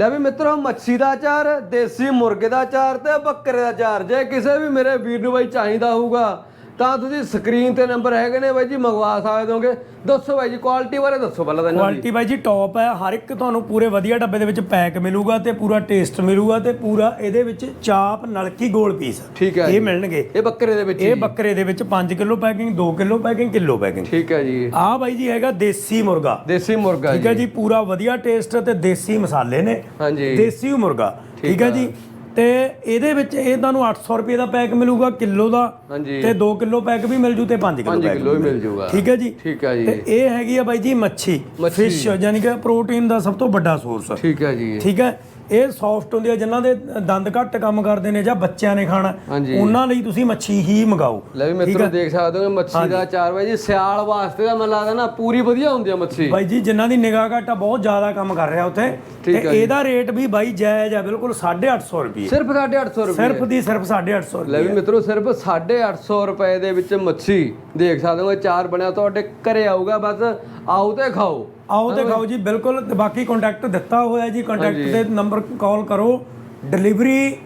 ਲੈ ਵੀ ਮਿੱਤਰੋ, ਮੱਛੀ ਦਾ ਅਚਾਰ ਦੇਸੀ ਮੁਰਗੇ ਦਾ ਚਾਰ ਤੇ ਬੱਕਰੇ ਦਾ ਚਾਰ। ਜੇ ਕਿਸੇ ਵੀ ਮੇਰੇ ਵੀਰ ਨੂੰ ਬਾਈ ਚਾਹੀਦਾ ਹੋਊਗਾ ਤਾਂ ਤੁਸੀਂ ਸਕਰੀਨ ਤੇ ਨੰਬਰ ਹੈਗੇ ਨੇ ਬਾਈ ਜੀ ਮੰਗਵਾ ਸਕਦੇ ਹੋਗੇ। ਦੱਸੋ ਬਾਈ ਜੀ ਕੁਆਲਿਟੀ ਬਾਰੇ ਦੱਸੋ ਪਹਿਲਾਂ ਤਾਂ ਇਹਨਾਂ ਦੀ। ਕੁਆਲਿਟੀ ਬਾਈ ਜੀ ਟੌਪ ਹੈ ਹਰ ਇੱਕ ਤੁਹਾਨੂੰ ਪੂਰੇ ਵਧੀਆ ਡੱਬੇ ਦੇ ਵਿੱਚ ਪੈਕ ਮਿਲੂਗਾ ਤੇ ਪੂਰਾ ਟੇਸਟ ਮਿਲੂਗਾ ਤੇ ਪੂਰਾ ਇਹਦੇ ਵਿੱਚ ਚਾਪ ਨਲਕੀ ਗੋਲ ਪੀਸ ਠੀਕ ਹੈ ਇਹ ਜੀ। ਮਿਲਣਗੇ। ਇਹ ਬੱਕਰੇ ਦੇ ਵਿੱਚ ਇਹ। ਬੱਕਰੇ ਦੇ ਵਿੱਚ 5 kilo packing 2 kilo packing kilo packing ਠੀਕ ਹੈ ਜੀ। ਆਹ ਬਾਈ ਜੀ ਹੈਗਾ ਦੇਸੀ ਮੁਰਗਾ। ਦੇਸੀ ਮੁਰਗਾ ਠੀਕ ਹੈ ਜੀ। ਪੂਰਾ ਵਧੀਆ ਟੇਸਟ ਤੇ ਦੇਸੀ ਮਸਾਲੇ ਨੇ। ਹਾਂਜੀ। ਦੇਸੀ ਮੁਰਗਾ। ਠੀਕ ਹੈ। ਜੀ। ਤੇ ਇਹਦੇ ਵਿੱਚ ਇਹ ਤੁਹਾਨੂੰ 800 ਰੁਪਏ ਦਾ ਪੈਕ ਮਿਲੂਗਾ ਕਿਲੋ ਦਾ ਹਾਂਜੀ। ਤੇ 2 ਕਿਲੋ ਪੈਕ ਵੀ ਮਿਲ ਜੂ ਤੇ 5 ਕਿਲੋ 5 ਪੈਕ ਕਿਲੋ ਹੀ ਮਿਲ ਜਾਊਗਾ ਠੀਕ ਹੈ ਜੀ? ਠੀਕ ਹੈ ਜੀ। ਤੇ ਇਹ ਹੈਗੀ ਆ ਬਾਈ ਜੀ ਮੱਛੀ। ਮੱਛੀ। ਫਿਸ਼ ਯਾਨੀ ਕਿ ਪ੍ਰੋਟੀਨ ਦਾ ਸਭ ਤੋਂ ਵੱਡਾ ਸੋਰਸ ਠੀਕ ਹੈ ਜੀ। ਠੀਕ ਹੈ? ਇਹ ਸੌਫਟ ਹੁੰਦੀ ਹੈ ਜਿਨ੍ਹਾਂ ਦੇ ਦੰਦ ਘੱਟ ਕੰਮ ਕਰਦੇ ਨੇ ਜਾਂ ਬੱਚਿਆਂ ਨੇ ਖਾਣਾ। ਉਹਨਾਂ ਲਈ ਤੁਸੀਂ ਮੱਛੀ ਹੀ ਮੰਗਾਓ। ਲੈ ਵੀ ਮਿੱਤਰੋ ਦੇਖ ਸਕਦੇ ਹੋ ਮੱਛੀ ਦਾ ਅਚਾਰ ਬਾਈ ਜੀ ਸਿਆਲ ਵਾਸਤੇ ਤਾਂ ਮੈਨੂੰ ਲੱਗਦਾ ਨਾ ਪੂਰੀ ਵਧੀਆ ਹੁੰਦੀ ਆ ਮੱਛੀ। ਬਾਈ ਜੀ ਜਿਨ੍ਹਾਂ ਦੀ ਨਿਗਾਹ ਘੱਟ ਆ ਬਹੁਤ ਜ਼ਿਆਦਾ ਕੰਮ ਕਰ ਰਿਹਾ ਉੱਥੇ। ਤੇ। ਇਹਦਾ ਰੇਟ ਵੀ ਬਾਈ ਜਾਇਜ਼ ਆ ਬਿਲਕੁਲ 850 ਰੁਪਏ। ਸਿਰਫ 850 ਰੁਪਏ। ਸਿਰਫ ਦੀ ਸਿਰਫ 850 ਲੈ ਰੁਪਏ ਵੀ ਮਿੱਤਰੋ ਸਿਰਫ 850 ਰੁਪਏ ਦੇ ਵਿੱਚ ਮੱਛੀ ਦੇਖ ਸਕਦੇ ਹੋ ਅਚਾਰ ਬਣਿਆ ਤੁਹਾਡੇ ਘਰੇ ਆਊਗਾ ਬਸ ਆਓ ਤੇ ਖਾਓ। ਆਓ ਤੇ ਖਾਓ ਜੀ ਬਿਲਕੁਲ ਤੇ ਬਾਕੀ ਕੰਟੈਕਟ ਦਿੱਤਾ ਹੋਇਆ ਜੀ ਕੰਟੈਕਟ ਤੇ ਨੰਬਰ ਕਾਲ ਕਰੋ। ਡਿਲੀਵਰੀ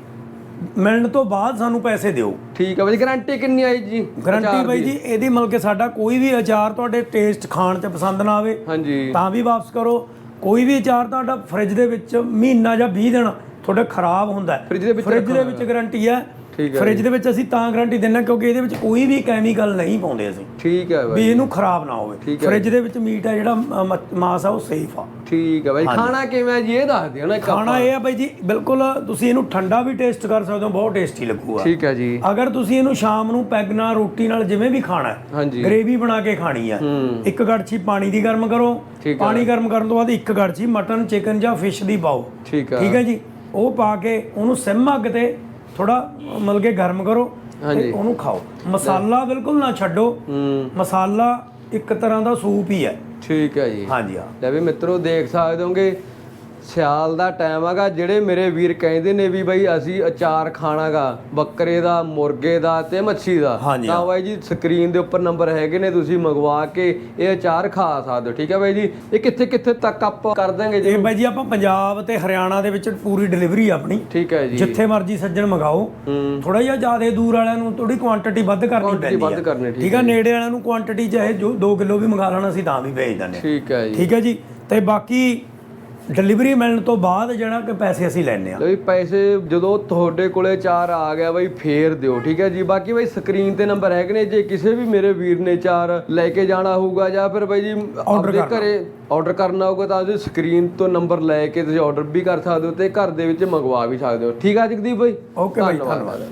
ਮਿਲਣ ਤੋਂ ਬਾਅਦ ਸਾਨੂੰ ਪੈਸੇ ਦਿਓ। ਠੀਕ ਹੈ ਬਾਈ ਗਾਰੰਟੀ ਕਿੰਨੀ ਆਈ ਜੀ? ਗਰੰਟੀ ਬਾਈ ਜੀ ਇਹਦੀ ਮਤਲਬ ਕਿ ਸਾਡਾ ਕੋਈ ਵੀ ਅਚਾਰ ਤੁਹਾਡੇ ਟੇਸਟ ਖਾਣ 'ਚ ਪਸੰਦ ਨਾ ਆਵੇ ਹਾਂਜੀ। ਤਾਂ ਵੀ ਵਾਪਸ ਕਰੋ। ਕੋਈ ਵੀ ਅਚਾਰ ਤੁਹਾਡਾ ਫ੍ਰਿਜ ਦੇ ਵਿੱਚ ਮਹੀਨਾ ਜਾਂ 20 ਦਿਨ ਤੁਹਾਡਾ ਖਰਾਬ ਹੁੰਦਾ ਦੇ ਫ੍ਰਿਜ ਦੇ ਵਿੱਚ ਗਾਰੰਟੀ ਹੈ। ਠੀਕ ਫ੍ਰਿਜ ਦੇ ਵਿੱਚ ਅਸੀਂ ਤਾਂ ਗਾਰੰਟੀ ਦਿੰਨਾ ਕਿਉਂਕਿ ਇਹਦੇ ਵਿੱਚ ਕੋਈ ਵੀ ਕੈਮੀਕਲ ਨਹੀਂ ਪਾਉਂਦੇ ਅਸੀਂ। ਠੀਕ ਹੈ ਬਾਈ। ਵੀ ਇਹਨੂੰ ਖਰਾਬ ਨਾ ਹੋਵੇ। ਹੈ। ਫ੍ਰਿਜ ਦੇ ਵਿੱਚ ਮੀਟ ਹੈ ਜਿਹੜਾ ਮ- ਮਾਸ ਆ ਉਹ ਸੇਫ ਆ। ਠੀਕ ਹੈ ਬਾਈ। ਖਾਣਾ ਕਿਵੇਂ ਹੈ ਜੀ ਇਹ ਦੱਸ ਦਿਓ ਨਾ ਇੱਕ ਖਾਣਾ ਇਹ ਆ ਬਾਈ ਜੀ ਬਿਲਕੁਲ ਤੁਸੀਂ ਇਹਨੂੰ ਠੰਡਾ ਵੀ ਟੇਸਟ ਕਰ ਸਕਦੇ ਹੋ ਬਹੁਤ ਟੇਸਟੀ ਲੱਗੂਗਾ। ਠੀਕ ਹੈ ਜੀ। ਅਗਰ ਤੁਸੀਂ ਇਹਨੂੰ ਸ਼ਾਮ ਨੂੰ ਪੈਗ ਨਾਲ ਰੋਟੀ ਨਾਲ ਜਿਵੇਂ ਵੀ ਖਾਣਾ ਹੈ ਹਾਂਜੀ। ਗ੍ਰੇਵੀ ਬਣਾ ਕੇ ਖਾਣੀ ਆ ਹੂੰ। ਇੱਕ ਗੜਛੀ ਪਾਣੀ ਦੀ ਗਰਮ ਕਰੋ ਠੀਕ ਹੈ। ਪਾਣੀ ਗਰਮ ਕਰਨ ਤੋਂ ਬਾਅਦ ਇੱਕ ਗੜਛੀ ਮਟਨ ਚਿਕਨ ਜਾਂ ਫਿਸ਼ ਦੀ ਪਾਓ। ਠੀਕ ਹੈ। ਠੀਕ ਹੈ ਜੀ। ਉਹ ਪਾ ਕੇ ਉਹਨੂੰ ਸਿਮ ਅੱਗ ਤੇ ਥੋੜਾ ਮਤਲਬ ਕਿ ਗਰਮ ਕਰੋ ਹਾਂਜੀ। ਤੇ ਉਹਨੂੰ ਖਾਓ। ਮਸਾਲਾ ਬਿਲਕੁਲ ਨਾ ਛੱਡੋ। ਮਸਾਲਾ ਇੱਕ ਤਰ੍ਹਾਂ ਦਾ ਸੂਪ ਹੀ ਹੈ। ਠੀਕ ਹੈ ਜੀ। ਹਾਂਜੀ ਹਾਂ। ਲੈ ਵੀ ਮਿੱਤਰੋ ਦੇਖ ਸਕਦੇ ਹੋਗੇ ਸਿਆਲ ਦਾ ਟਾਈਮ ਹੈਗਾ ਜਿਹੜੇ ਮੇਰੇ ਵੀਰ ਕਹਿੰਦੇ ਨੇ ਵੀ ਬਈ ਅਸੀਂ ਅਚਾਰ ਖਾਣਾਗਾ ਬੱਕਰੇ ਦਾ ਮੁਰਗੇ ਦਾ ਤੇ ਮੱਛੀ ਦਾ। ਤਾਂ ਬਾਈ ਜੀ ਸਕਰੀਨ ਦੇ ਉੱਪਰ ਨੰਬਰ ਹੈਗੇ ਨੇ ਤੁਸੀਂ ਮੰਗਵਾ ਕੇ ਇਹ ਅਚਾਰ ਖਾ ਸਕਦੇ ਹੋ ਠੀਕ ਹੈ ਬਾਈ ਜੀ? ਇਹ ਕਿੱਥੇ ਕਿੱਥੇ ਤੱਕ ਆਪ ਕਰ ਦਾਂਗੇ ਜੀ? ਇਹ ਬਾਈ ਜੀ ਆਪਾਂ ਪੰਜਾਬ ਤੇ ਹਰਿਆਣਾ ਦੇ ਵਿੱਚ ਪੂਰੀ ਡਿਲੀਵਰੀ ਆਪਣੀ। ਠੀਕ ਹੈ ਜੀ। ਜਿੱਥੇ ਮਰਜ਼ੀ ਸੱਜਣ ਮੰਗਾਓ। ਥੋੜਾ ਜਿਹਾ ਜ਼ਿਆਦਾ ਦੂਰ ਵਾਲਿਆਂ ਨੂੰ ਥੋੜੀ ਕੁਆਂਟੀਟੀ ਵੱਧ ਕਰਨੀ ਪੈਂਦੀ ਵੱਧ ਹੈ ਕਰਨੀ, ਠੀਕ ਹੈ ਨੇੜੇ ਵਾਲਿਆਂ ਨੂੰ ਕੁਆਂਟੀਟੀ ਚਾਹੇ ਜੋ 2 ਕਿਲੋ ਵੀ ਮੰਗਾ ਲੈਣਾ ਅਸੀਂ ਤਾਂ ਵੀ ਭੇਜ ਦਿੰਦੇ ਠੀਕ ਹੈ ਜੀ। ਠੀਕ ਹੈ ਜੀ? ਤੇ ਬਾਕੀ ਡਿਲੀਵਰੀ ਮਿਲਣ ਤੋਂ ਬਾਅਦ ਜਿਹੜਾ ਕਿ ਪੈਸੇ ਅਸੀਂ ਲੈਣੇ ਆ ਲਈ ਪੈਸੇ ਜਦੋਂ ਤੁਹਾਡੇ ਕੋਲੇ ਚਾਰ ਆ ਗਿਆ ਬਈ ਫੇਰ ਦਿਓ ਠੀਕ ਹੈ ਜੀ? ਬਾਕੀ ਬਈ ਸਕਰੀਨ ਤੇ ਨੰਬਰ ਹੈਗੇ ਨੇ ਜੇ ਕਿਸੇ ਵੀ ਮੇਰੇ ਵੀਰ ਨੇ ਚਾਰ ਲੈ ਕੇ ਜਾਣਾ ਹੋਊਗਾ ਜਾਂ ਫਿਰ ਬਈ ਜੀ ਆਪਦੇ ਘਰੇ ਆਰਡਰ ਕਰਨਾ ਹੋਊਗਾ ਤਾਂ ਤੁਸੀਂ ਸਕਰੀਨ ਤੋਂ ਨੰਬਰ ਲੈ ਕੇ ਤੁਸੀਂ ਆਰਡਰ ਵੀ ਕਰ ਸਕਦੇ ਹੋ ਤੇ ਘਰ ਦੇ ਵਿੱਚ ਮੰਗਵਾ ਵੀ ਸਕਦੇ ਹੋ। ਠੀਕ ਹੈ ਜਗਦੀਪ ਬਈ? Okay bye. ਧੰਨਵਾਦ।